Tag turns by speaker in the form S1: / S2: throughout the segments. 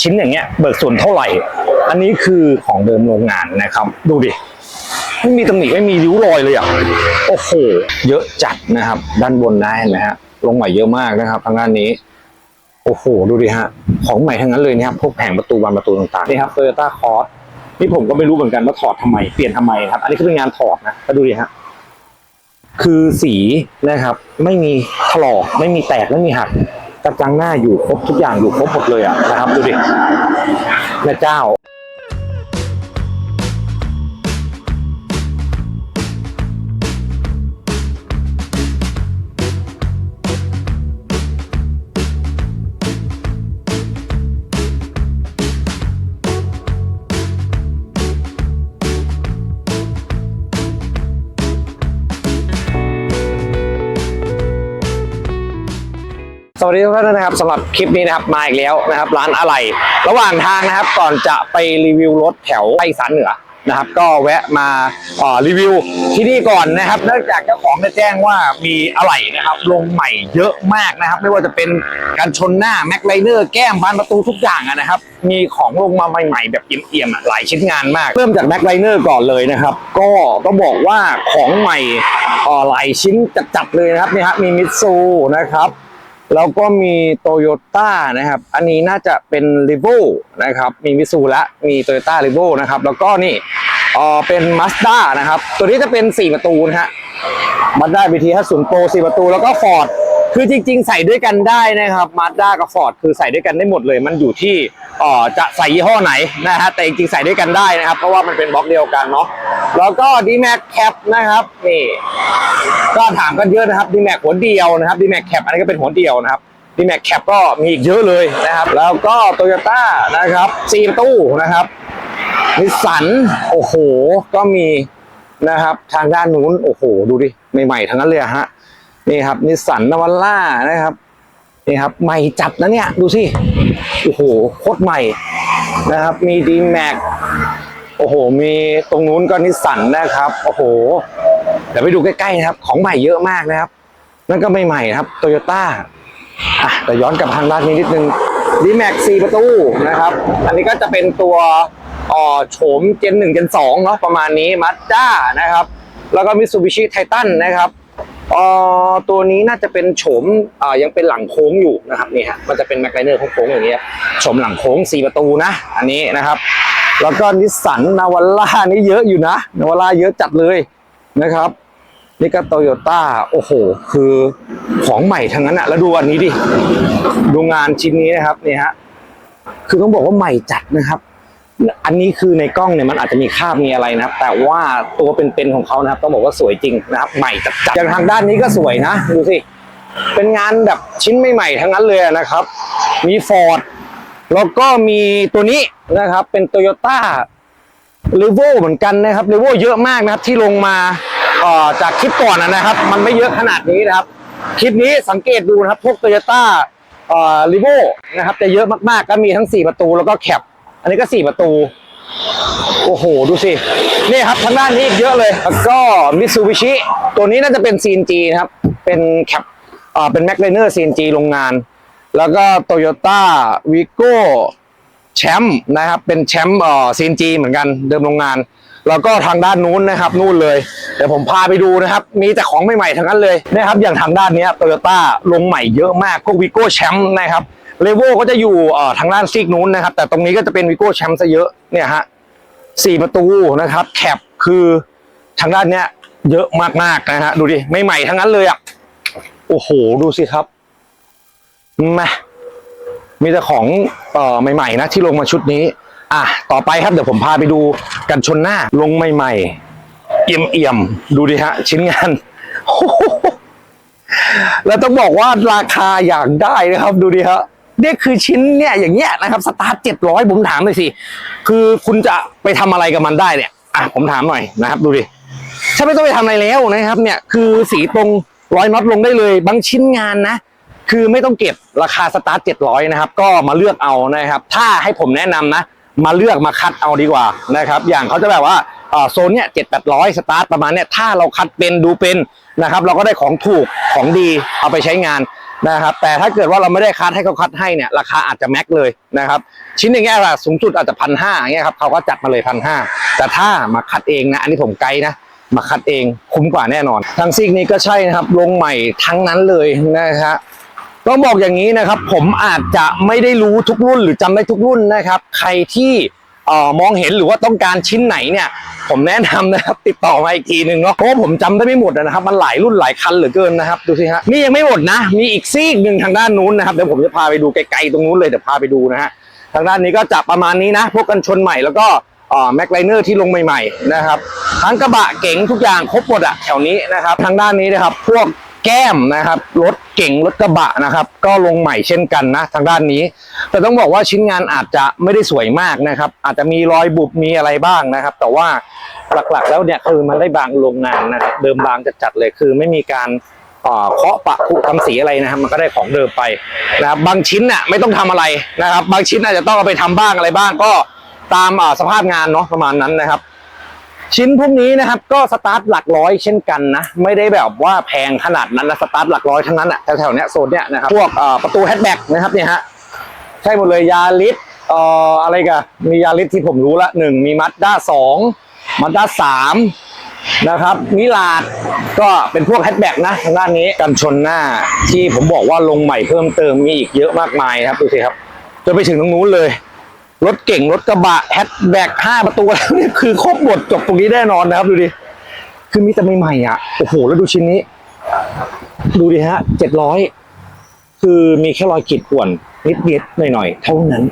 S1: ชิ้นอย่างเงี้ยเบิกส่วนเท่าไหร่ อันนี้คือของเดิมโรงงานนะครับ ดูดิไม่มีตำหนิไม่มีริ้วรอยเลยอะโอ้โหเยอะจัดนะครับ ด้านบนได้เห็นไหมฮะลงใหม่เยอะมากนะครับทางด้านนี้ โอ้โหดูดิฮะของใหม่ทั้งนั้นเลยนะครับพวกแผงประตูบานประตูต่างๆนี่ครับ Toyota Cross นี่ผมก็ไม่รู้เหมือนกันว่าถอดทำไมเปลี่ยนทำไมครับ อันนี้คือเป็นงานถอดนะก็ดูดิฮะคือสีนะครับ ไม่มีถลอกไม่มีแตกไม่มีหัก กระจังหน้าอยู่ครบทุกอย่างอยู่ครบหมดเลยอะนะครับดูดิแม่เจ้า สวัสดีทุกท่านนะครับสำหรับคลิปนี้นะครับมาอีกแล้วนะครับ ร้านอะไรระหว่างทางนะครับก่อนจะไปรีวิวรถแถวภาคอีสานเหนือนะครับ ก็แวะมาอ่อรีวิวที่นี่ก่อนนะครับเนื่องจากเจ้าของได้แจ้งว่ามีอะไรนะครับลงใหม่เยอะมากนะครับ ไม่ว่าจะเป็นการชนหน้าแม็กไลเนอร์แก้มบานประตูทุกอย่างนะครับ มีของลงมาใหม่ๆ แบบเอี่ยมๆหลายชิ้นงานมาก เริ่มจากแม็กไลเนอร์ก่อนเลยนะครับ ก็ต้องบอกว่าของใหม่อ่อหลายชิ้นจัดๆเลยนะครับนี่ฮะมีมิตซูนะครับ แล้วก็มีโตโยต้านะครับ อันนี้น่าจะเป็นรีโวนะครับ มีมิซูและ มีโตโยต้ารีโวนะครับ แล้วก็นี่เออเป็นมาสด้านะครับ ตัวนี้จะเป็น 4 ประตูนะฮะมาสด้าบีทีห้าศูนย์โปร4ประตู แล้วก็ฟอร์ด คือจริง ๆ ใส่ด้วยกันได้นะครับมาด้ากับฟอร์ดคือใส่ด้วยกันได้หมดเลย มันอยู่ที่เอ่อจะใส่ยี่ห้อไหนนะฮะแต่จริงๆใส่ด้วยกันได้นะครับ เพราะว่ามันเป็นบล็อกเดียวกันเนาะแล้วก็ d m a x Cap นะครับนี่ก็ถามกันเยอะนะครับ d m a x หัวเดียวนะครับ d m a x Cap อันนี้ก็เป็นหัวเดียวนะครับ d m a x Cap ก็มีอีกเยอะเลยนะครับ แล้วก็ Toyota นะครับ4ประตูนะครับนิสสันโอ้โหก็มีนะครับ ทางด้านนู้นโอ้โห ดูดิใหม่ๆทั้งนั้นเลยฮะ นี่ครับนิสสันนวัลล่านะครับนี่ครับ ใหม่จัดนะเนี่ย ดูสิ โอ้โหโคตรใหม่นะครับ มี d m a x โอ้โห มีตรงนู้นก็นิสสันนะครับ โอ้โห เดี๋ยวไปดูใกล้ๆนะครับ ของใหม่เยอะมากนะครับ นั่นก็ไม่ใหม่ครับโตโยต้าอะแต่ย้อนกลับทางด้านนี้นิดนึงดีแม็กซีประตูนะครับ อันนี้ก็จะเป็นตัวอ่อโฉมเจนหนึ่งเจนสองเนาะประมาณนี้มาสด้านะครับ แล้วก็มิ t ซูบิชิไททันนะครับ อ่อตัวนี้น่าจะเป็นโฉมอ่อยังเป็นหลังโค้งอยู่นะครับนี่ฮะมันจะเป็นแมคไลเนอร์โค้งๆอย่างเงี้ยโฉมหลังโค้งสี่ประตูนะอันนี้นะครับ แล้วก็นิสสันนาวาร่านี่เยอะอยู่นะนาวาร่าเยอะจัดเลยนะครับนี่ก็โตโยต้าโอ้โห คือของใหม่ทั้งนั้นอะแล้วดูอันนี้ดิ ดูงานชิ้นนี้นะครับนี่ฮะคือต้องบอกว่าใหม่จัดนะครับ อันนี้คือในกล้องเนี่ยมันอาจจะมีคราบมีอะไรนะครับ แต่ว่าตัวเป็นๆของเขานะครับต้องบอกว่าสวยจริงนะครับ ใหม่จัดๆอย่างทางด้านนี้ก็สวยนะดูสิเป็นงานแบบชิ้นใหม่ๆทั้งนั้นเลยนะครับ มีฟอร์ดแล้วก็มีตัวนี้นะครับ เป็นโตโยต้ารีโวเหมือนกันนะครับรีโวเยอะมากนะครับที่ลงมาจากคลิปก่อนนะครับ มันไม่เยอะขนาดนี้นะครับ คลิปนี้สังเกตดูนะครับ พวกโตโยต้าเอ่อรีโวนะครับจะเยอะมากๆก็มีทั้ง 4 ประตูแล้วก็แคป อันนี้ก็4ประตู โอ้โห ดูสิ นี่ครับทางด้านนี้อีกเยอะเลย แล้วก็มิ t ซูบิชิตัวนี้น่าจะเป็น CNG นะครับ เป็นแคปเอ่อเป็นแม็กไลเนอร์ CNG โรงงาน แล้วก็โตโยต้าวีโก้แชมป์นะครับ เป็นแชมป์อ่อ CNG เหมือนกันเดิมโรงงาน แล้วก็ทางด้านนู้นนะครับนู่นเลย เดี๋ยวผมพาไปดูนะครับ มีแต่ของใหม่ๆทั้งนั้นเลยนะครับอย่างทางด้านเนี้โตโยต้าลงใหม่เยอะมากพวกวีโก้แชมป์นะครับ เลโวลก็จะอยู่ทางด้านซีกนู้นนะครับ แต่ตรงนี้ก็จะเป็นวีโก้แชมป์ซะเยอะเนี่ยฮะสี่ประตูนะครับ แคปคือทางด้านเนี้ยเยอะมากๆนะฮะดูดิไม่ใหม่ทั้งนั้นเลยอะโอ้โหดูสิครับมามีแต่ของเอ่อใหม่ๆนะที่ลงมาชุดนี้ อะต่อไปครับเดี๋ยวผมพาไปดูกันชนหน้าลงใหม่ๆ เอี่ยมๆดูดิฮะ ชิ้นงานแล้วต้องบอกว่าราคาอยากได้นะครับ ดูดิฮะ นี่คือชิ้นเนี่ยอย่างเงี้ยนะครับสตาร์ทเจ็ดร้อยผมถามเลยสิ คือคุณจะไปทำอะไรกับมันได้เนี่ยอะผมถามหน่อยนะครับดูดิฉันไม่ต้องไปทำอะไรแล้วนะครับ เนี่ยคือสีตรงร้อยน็อตลงได้เลยบางชิ้นงานนะคือไม่ต้องเก็บราคาสตาร์ทเจ็ดร้อยนะครับก็มาเลือกเอานะครับ ถ้าให้ผมแนะนำนะ มาเลือกมาคัดเอาดีกว่านะครับ อย่างเขาจะแบบว่าโซนเนี่ยเจ็ดแปดร้อยสตาร์ทประมาณเนี่ยถ้าเราคัดเป็นดูเป็น นะครับ เราก็ได้ของถูกของดีเอาไปใช้งานนะครับ แต่ถ้าเกิดว่าเราไม่ได้คัดให้เขาคัดให้เนี่ยราคาอาจจะแม็กเลยนะครับ ชิ้นอย่างเงี้ยละสูงสุดอาจจะพันห้าอย่างเงี้ยครับเขาก็จัดมาเลยพันห้าแต่ถ้ามาคัดเองนะอันนี้ผมไกด์นะมาคัดเองคุ้มกว่าแน่นอนทางซีกนี้ก็ใช่นะครับลงใหม่ทั้งนั้นเลยนะฮะต้องบอกอย่างนี้นะครับ ผมอาจจะไม่ได้รู้ทุกรุ่นหรือจำได้ทุกรุ่นนะครับ ใครที่ ออมองเห็นหรือว่าต้องการชิ้นไหนเนี่ย ผมแนะนำนะครับ ติดต่อมาอีกทีหนึ่งเนาะเพราะว่าผมจำได้ไม่หมดนะครับ มันหลายรุ่นหลายคันเหลือเกินนะครับ ดูสิฮะนี่ยังไม่หมดนะ มีอีกซีกหนึ่งทางด้านนู้นนะครับเดี๋ยวผมจะพาไปดูไกลๆตรงนู้นเลยเดี๋ยวพาไปดูนะฮะทางด้านนี้ก็จะประมาณนี้นะ พวกกันชนใหม่แล้วก็แม็กไลเนอร์ที่ลงใหม่ ๆ นะครับ ทั้งกระบะเก๋งทุกอย่างครบหมดอะแถวนี้นะครับ ทางด้านนี้นะครับ พวก แก้มนะครับ รถเก๋งรถกระบะนะครับ ก็ลงใหม่เช่นกันนะทางด้านนี้ แต่ต้องบอกว่าชิ้นงานอาจจะไม่ได้สวยมากนะครับ อาจจะมีรอยบุบมีอะไรบ้างนะครับ แต่ว่าหลักๆ แล้วเนี่ยคือมันได้บางโรงงานนะครับเดิมบางจัดๆเลยคือไม่มีการเอ่อเคาะปะคุทำสีอะไรนะครับ มันก็ได้ของเดิมไปนะครับบางชิ้นน่ะไม่ต้องทำอะไรนะครับ บางชิ้นอาจจะต้องเอาไปทำบ้างอะไรบ้างก็ตามอ่าสภาพงานเนาะประมาณนั้นนะครับ ชิ้นพวกนี้นะครับก็สตาร์ทหลักร้อยเช่นกันนะ ไม่ได้แบบว่าแพงขนาดนั้นนะสตาร์ทหลักร้อยทั้งนั้นอะแถวๆเนี้ยโซนเนี้ยนะครับพวกประตูแฮชแบ็กนะครับเนี่ยฮะใช่หมดเลยยาลิสเอ่ออะไรกันมียาลิสที่ผมรู้ละหนึ่งมีมัดด้าสองมัดด้าสามนะครับมิลาดก็เป็นพวกแฮชแบ็กนะทางด้านนี้กันชนหน้าที่ผมบอกว่าลงใหม่เพิ่มเติมมีอีกเยอะมากมายครับดูสิครับจนไปถึงตรงนู้นเลย รถเก่งรถกระบะแฮชแบ็กห้าประตูแล้วนี่คือครบหมดจบตรงนี้แน่นอนนะครับ ดูดิ คือมีแต่ใหม่ๆอะโอ้โหแล้วดูชิ้นนี้ ดูดิฮะเจ็ดร้อยคือมีแค่รอยขีดข่วนนิดๆหน่อยๆเท่านั้น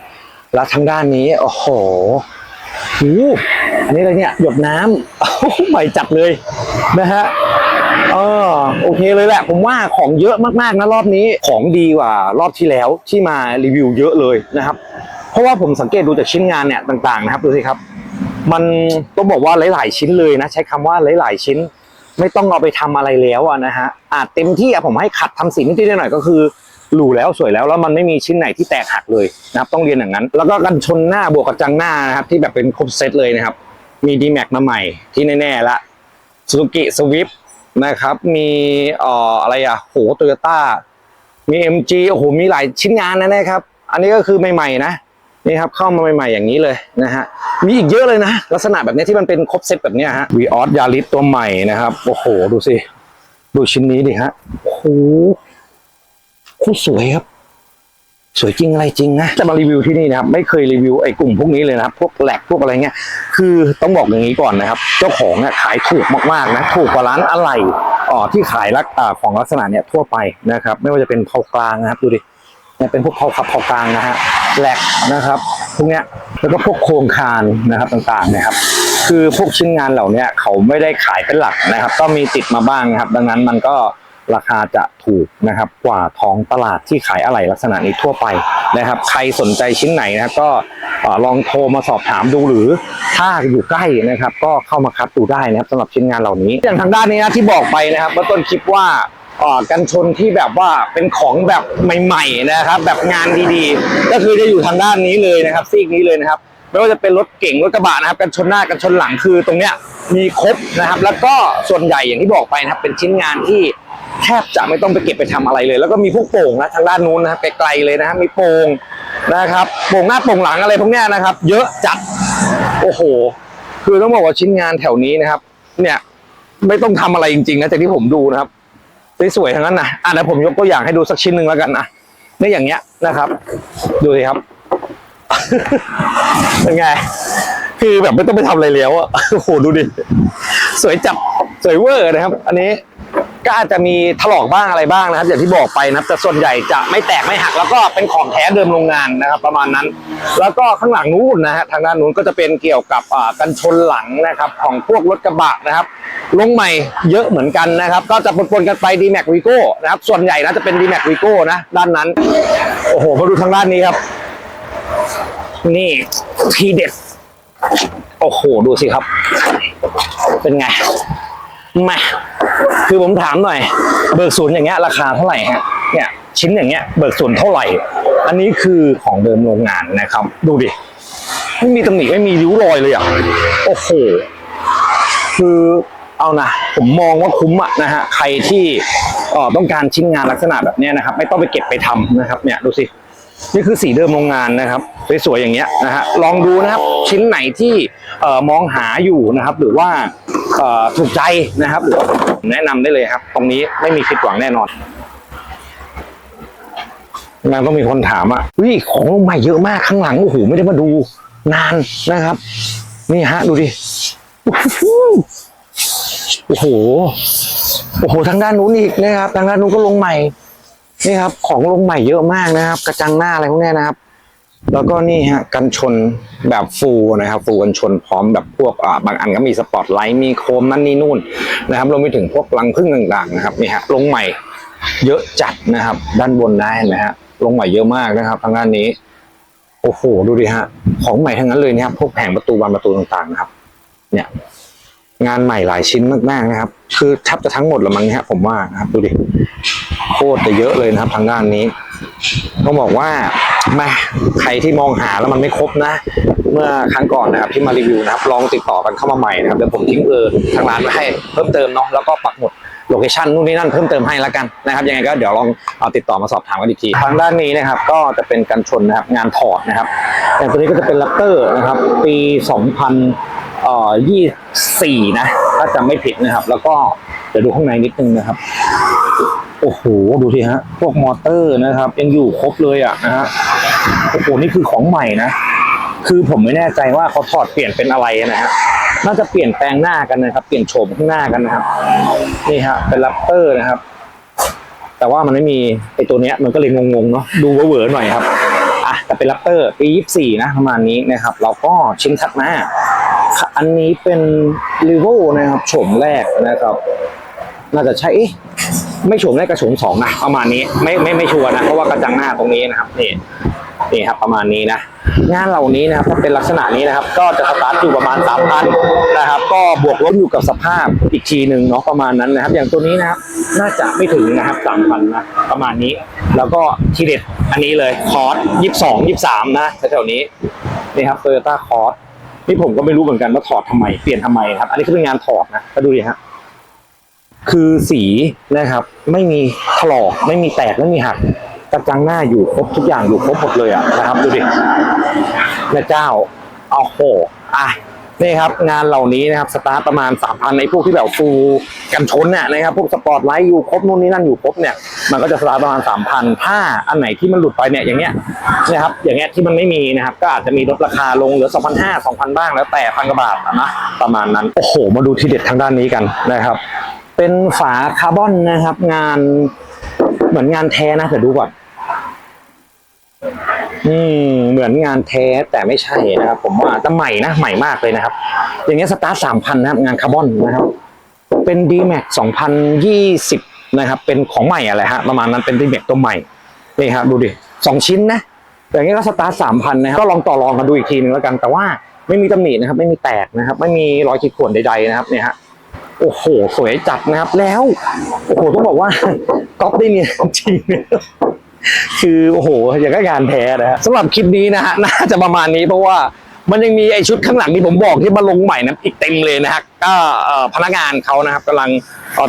S1: แล้วทางด้านนี้โอ้โหหูอันนี้อะไรเนี่ยหยดน้ำโอ้ใหม่จัดเลยนะฮะเออโอเคเลยแหละ ผมว่าของเยอะมากๆนะรอบนี้ของดีกว่ารอบที่แล้วที่มารีวิวเยอะเลยนะครับ ราะว่าผมสังเกตดูจากชิ้นงานเนี่ยต่างๆนะครับดูสิครับ มันต้องบอกว่าหลายๆชิ้นเลยนะใช้คำว่าหลายๆชิ้น ไม่ต้องเอาไปทำอะไรแล้วนะฮะอาจเต็มที่อะผมให้ขัดทำสีนิดๆหน่อยก็คือหรูแล้วสวยแล้วแล้วมันไม่มีชิ้นไหนที่แตกหักเลยนะครับต้องเรียนอย่างนั้น แล้วก็กันชนหน้าบวกกระจังหน้านะครับที่แบบเป็นครบเซตเลยนะครับ มี d m a x มาใหม่ที่แน่ๆละซูซูกิสวิฟนะครับมีเอ่ออะไรอะโหโตโยต้ามี MG โอ้โหมีหลายชิ้นงานนะนะครับ อันนี้ก็คือใหม่ๆนะ นี่ครับเข้ามาใหม่ๆอย่างนี้เลยนะฮะมีอีกเยอะเลยนะ ลักษณะแบบนี้ที่มันเป็นครบเซตแบบนี้ฮะวีออสยาริสตัวใหม่นะครับ โอ้โห ดูสิ ดูชิ้นนี้ดิฮะโอ้โหคตรสวยครับ สวยจริงอะไรจริงนะจะมารีวิวที่นี่นะครับไม่เคยรีวิวไอ้กลุ่มพวกนี้เลยนะครับ พวกแหลกพวกอะไรเงี้ยคือต้องบอกอย่างนี้ก่อนนะครับ เจ้าของเนี่ยขายถูกมากๆนะถูกกว่าร้านอะไรอ๋อที่ขายลักอของลักษณะเนี่ยทั่วไปนะครับ ไม่ว่าจะเป็นเผากลางนะครับดูดิเนี่ยเป็นพวกเผาขับเผากลางนะฮะ แหลกนะครับพวกเนี้ยแล้วก็พวกโครงคานนะครับต่างๆนะครับ คือพวกชิ้นงานเหล่านี้เขาไม่ได้ขายเป็นหลักนะครับ ก็มีติดมาบ้างนะครับ ดังนั้นมันก็ราคาจะถูกนะครับกว่าท้องตลาดที่ขายอะไหล่ลักษณะนี้ทั่วไปนะครับ ใครสนใจชิ้นไหนนะครับ ก็ลองโทรมาสอบถามดูหรือถ้าอยู่ใกล้นะครับ ก็เข้ามาคัดดูได้นะครับสำหรับชิ้นงานเหล่านี้ อย่างทางด้านนี้นะที่บอกไปนะครับเมื่อต้นคลิปว่า กันชนที่แบบว่าเป็นของแบบใหม่ๆนะครับ แบบงานดีๆ ก็คือจะอยู่ทางด้านนี้เลยนะครับ ซีกนี้เลยนะครับไม่ว่าจะเป็นรถเก่งรถกระบะนะครับกันชนหน้ากันชนหลังคือตรงเนี้ยมีครบนะครับ แล้วก็ส่วนใหญ่อย่างที่บอกไปนะครับ เป็นชิ้นงานที่แทบจะไม่ต้องไปเก็บไปทำอะไรเลย แล้วก็มีพวกโป่งนะทางด้านนู้นนะครับไกลๆเลยนะครับมีโป่งนะครับโป่งหน้าโป่งหลังอะไรพวกเนี้ยนะครับ เยอะจัดโอ้โห คือต้องบอกว่าชิ้นงานแถวนี้นะครับ เนี่ยไม่ต้องทำอะไรจริงๆนะจากที่ผมดูนะครับ สวยๆทั้งนั้นนะอะเดี๋ยวผมยกตัวอย่างให้ดูสักชิ้นหนึ่งแล้วกันนะนี่อย่างเงี้ยนะครับ ดูสิครับ เป็นไง คือแบบไม่ต้องไปทำอะไรแล้วอะโอ้โหดูดิ สวยจับสวยเวอร์นะครับ อันนี้ ก็อาจจะมีถลอกบ้างอะไรบ้างนะครับอย่างที่บอกไปนะครับแต่ส่วนใหญ่จะไม่แตกไม่หัก แล้วก็เป็นของแท้เดิมโรงงานนะครับ ประมาณนั้น แล้วก็ข้างหลังนู้นนะฮะทางด้านนู้นก็จะเป็นเกี่ยวกับอ่ากันชนหลังนะครับของพวกรถกระบะนะครับ ลงใหม่เยอะเหมือนกันนะครับ ก็จะปนๆกันไป d m a x Vigo นะครับส่วนใหญ่นะจะเป็น d m a x Vigo นะด้านนั้นโอ้โหมาดูทางด้านนี้ครับ นี่ทีเด็ดโอ้โหดูสิครับ เป็นไงแมา คือผมถามหน่อย เบิกศูนย์อย่างเงี้ยราคาเท่าไหร่ฮะเนี่ยชิ้นอย่างเงี้ยเบิกศูนย์เท่าไหร่ อันนี้คือของเดิมโรงงานนะครับ ดูดิไม่มีตำหนิไม่มีริ้วรอยเลยอะโอ้โหคือเอานะผมมองว่าคุ้มอะนะฮะใครที่เอ่อต้องการชิ้นงานลักษณะแบบเนี้ยนะครับ ไม่ต้องไปเก็บไปทำนะครับ เนี่ยดูสินี่คือสีเดิมโรงงานนะครับสวยๆอย่างเงี้ยนะฮะลองดูนะครับชิ้นไหนที่เอ่อมองหาอยู่นะครับ หรือว่าเอ่อถูกใจนะครับหรือ แนะนำได้เลยครับ ตรงนี้ไม่มีผิดหวังแน่นอนงานต้องมีคนถามอะวิของลงใหม่เยอะมากข้างหลังโอ้โหไม่ได้มาดูนานนะครับ นี่ฮะดูดิโอ้โหโอ้โหทางด้านนู้นอีกนะครับ ทางด้านนู้นก็ลงใหม่นี่ครับ ของลงใหม่เยอะมากนะครับ กระจังหน้าอะไรพวกนี้นะครับ แล้วก็นี่ฮะกันชนแบบฟูลนะครับฟูลกันชนพร้อมแบบพวกบางอันก็มีสปอตไลท์มีโคมนั่นนี่นู่นนะครับรวมไปถึงพวกรังพึ่งต่างๆนะครับนี่ฮะลงใหม่เยอะจัดนะครับ ด้านบนได้นไหมฮะลงใหม่เยอะมากนะครับทางด้านนี้ โอ้โหดูดิฮะของใหม่ทั้งนั้นเลยนะครับพวกแผงประตูบานประตูต่างๆนะครับ เนี่ย งานใหม่หลายชิ้นมากๆนะครับ คือแทบจะทั้งหมดละมั้งเนี่ยผมว่านะครับดูดิโคตรจะเยอะเลยนะครับทางด้านนี้ ต้องบอกว่าแม่ใครที่มองหาแล้วมันไม่ครบนะ เมื่อครั้งก่อนนะครับที่มารีวิวนะครับ ลองติดต่อกันเข้ามาใหม่นะครับเดี๋ยวผมทิ้งเบอร์ทางร้านไว้ให้เพิ่มเติมเนาะแล้วก็ปักหมุดโลเคชั่นนู่นนี่นั่นเพิ่มเติมให้แล้วกันนะครับยังไงก็เดี๋ยวลองเอาติดต่อมาสอบถามกันอีกทีทางด้านนี้นะครับ ก็จะเป็นกันชนนะครับงานถอดนะครับอย่างตัวนี้ก็จะเป็นลัปเตอร์นะครับ ปี 2000เอ่อ24นะถ้าจำไม่ผิดนะครับ แล้วก็เดี๋ยวดูข้างในนิดนึงนะครับ โอ้โห ดูสิฮะ พวกมอเตอร์นะครับยังอยู่ครบเลยอะนะฮะโอ้โหนี่คือของใหม่นะ คือผมไม่แน่ใจว่าเขาถอดเปลี่ยนเป็นอะไรนะฮะน่าจะเปลี่ยนแปลงหน้ากันนะครับ เปลี่ยนโฉมข้างหน้ากันนะครับ นี่ฮะ เป็นแรปเตอร์นะครับ แต่ว่ามันไม่มีไอตัวเนี้ยมันก็เลยงงๆเนาะดูเวอร์หน่อยครับอะแต่เป็นแรปเตอร์ปี24นะประมาณนี้นะครับ เราก็ชิ้นถัดมาอันนี้เป็นรีโวนะครับโฉมแรกนะครับ น่าจะใช่เอ๊ะ ไม่โฉมแรกกระโฉมสองนะประมาณนี้ไม่ไม่ไม่ชัวร์นะเพราะว่ากระจังหน้าตรงนี้นะครับนี่นี่ครับประมาณนี้นะงานเหล่านี้นะครับถ้าเป็นลักษณะนี้นะครับ ก็จะสตาร์ทอยู่ประมาณ 3,000นะครับ ก็บวกลบอยู่กับสภาพอีกทีหนึ่งเนาะประมาณนั้นนะครับ อย่างตัวนี้นะครับน่าจะไม่ถึงนะครับ3,000นะประมาณนี้ แล้วก็ทีเด็ดอันนี้เลยคอร์ส22 23 นะแถวๆนี้นี่ครับโตโยต้าคอร์สนี่ผมก็ไม่รู้เหมือนกันว่าถอดทำไมเปลี่ยนทำไมครับ อันนี้คือเป็นงานถอดนะก็ดูดิฮะ คือสีนะครับ ไม่มีถลอกไม่มีแตกไม่มีหักกระจังหน้าอยู่ครบทุกอย่างอยู่ครบหมดเลยอะนะครับดูดิแม่เจ้าเอาโหอะนี่ครับงานเหล่านี้นะครับสตาร์ทประมาณ 3 0 0 0ในพวกที่แบบฟูกันชนเนี่ยนะครับพวกสปอร์ตไลท์อยู่ครบนู่นนี่นั่นอยู่ครบเนี่ยมันก็จะสตาร์ทประมาณ 3,000 ถ้าอันไหนที่มันหลุดไปเนี่ยอย่างเงี้ยนะครับอย่างเงี้ยที่มันไม่มีนะครับก็อาจจะมีลดราคาลงเหลือ2,500 2,000 บ้างแล้วแต่พันกว่าบาทนะประมาณนั้น โอ้โห มาดูที่เด็ดทางด้านนี้กันนะครับ เป็นฝาคาร์บอนนะครับ งานเหมือนงานแท้นะแต่ดูก่อนอืมเหมือนงานแท้แต่ไม่ใช่นะครับ ผมว่าแต่ใหม่นะใหม่มากเลยนะครับ อย่างเงี้ยสตาร์ทสามพันนะครับ งานคาร์บอนนะครับ เป็น d m a x 2020 นะครับ เป็นของใหม่อะไรฮะประมาณนั้นเป็น d m a x ตัวใหม่นี่ครับดูดิสองชิ้นนะอย่างเงี้ยก็สตาร์ทสามพันนะครับก็ลองต่อรองกันดูอีกทีนึงแล้วกัน แต่ว่าไม่มีตำหนินะครับ ไม่มีแตกนะครับ ไม่มีรอยขีดข่วนใดๆนะครับเนี่ยฮะ โอ้โห สวยจัดนะครับแล้ว โอ้โหต้องบอกว่าก๊อปได้เนี่ยจริงคือโอ้โหอย่างก็งานแท้นะฮะสำหรับคลิปนี้นะฮะน่าจะประมาณนี้เพราะว่ามันยังมีไอชุดข้างหลังที่ผมบอกที่มาลงใหม่นะอีกเต็มเลยนะฮะก็พนักงานเขานะครับกำลัง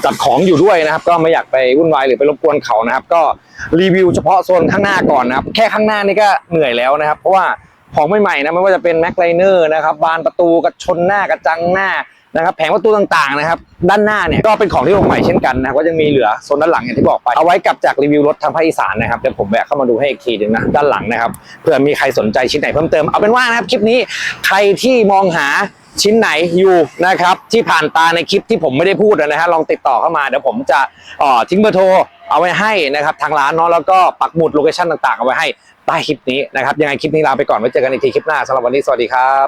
S1: จัดของอยู่ด้วยนะครับ ก็ไม่อยากไปวุ่นวายหรือไปรบกวนเขานะครับ ก็รีวิวเฉพาะโซนข้างหน้าก่อนนะครับ แค่ข้างหน้านี่ก็เหนื่อยแล้วนะครับ เพราะว่าของใหม่ๆนะไม่ว่าจะเป็นแม็กไลเนอร์นะครับบานประตูกระชนหน้ากระจังหน้า นะครับแผงประตูต่างๆนะครับ ด้านหน้าเนี่ยก็เป็นของที่ลงใหม่เช่นกันนะครับก็ยังมีเหลือโซนด้านหลังอย่างที่บอกไปเอาไว้กลับจากรีวิวรถทางภาคอีสานนะครับเดี๋ยวผมแวะเข้ามาดูให้อีกทีหนึงนะด้านหลังนะครับเผื่อมีใครสนใจชิ้นไหนเพิ่มเติมเอาเป็นว่านะครับคลิปนี้ใครที่มองหาชิ้นไหนอยู่นะครับที่ผ่านตาในคลิปที่ผมไม่ได้พูดนะฮะลองติดต่อเข้ามาเดี๋ยวผมจะอ่อทิ้งเบอร์โทรเอาไว้ให้นะครับทางร้านเนาะแล้วก็ปักหมุดโลเคชั่นต่างๆเอาไว้ให้ใต้คลิปนี้นะครับยังไงคลิปนี้ลาไปก่อนไว้เจอกันอีกทีคลิปหน้าสำหรับวันนี้สวัสดีครับ